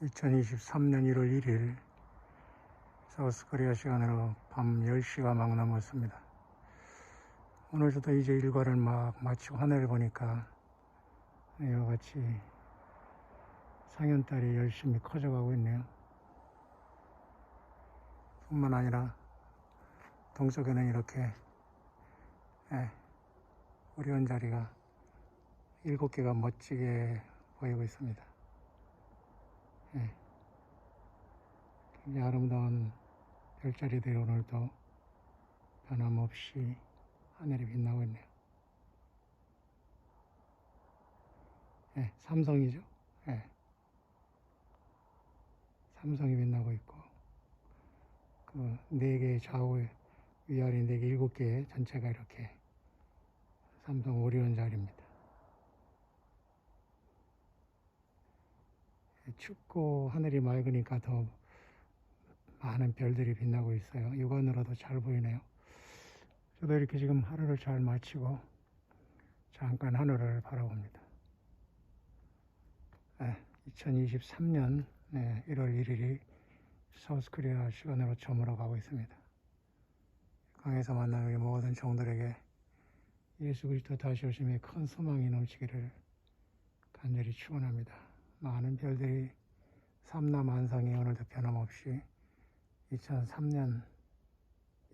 2023년 1월 1일 사우스 코리아 시간으로 밤 10시가 막 넘었습니다. 오늘 저도 이제 일과를 막 마치고 하늘을 보니까 이와 같이 상현달이 열심히 커져가고 있네요. 뿐만 아니라 동쪽에는 이렇게 예, 오리온 자리가 일곱 개가 멋지게 보이고 있습니다. 예. 굉장히 아름다운 별자리들이 오늘도 변함없이 하늘에 빛나고 있네요. 예, 삼성이죠. 예. 삼성이 빛나고 있고, 그, 네 개의 좌우, 위아래 네 개, 일곱 개 전체가 이렇게 삼성 오리온 자리입니다. 춥고 하늘이 맑으니까 더 많은 별들이 빛나고 있어요. 육안으로도 잘 보이네요. 저도 이렇게 지금 하루를 잘 마치고 잠깐 하늘을 바라봅니다. 2023년 1월 1일이 사우스코리아 시간으로 저물어 가고 있습니다. 강에서 만난 우리 모든 종들에게 예수 그리스도 다시 오심에 큰 소망이 넘치기를 간절히 축원합니다. 많은 별들이 삼라만상이 오늘도 변함없이 2003년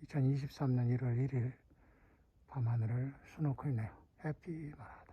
2023년 1월 1일 밤하늘을 수놓고 있네요. 해피 마라.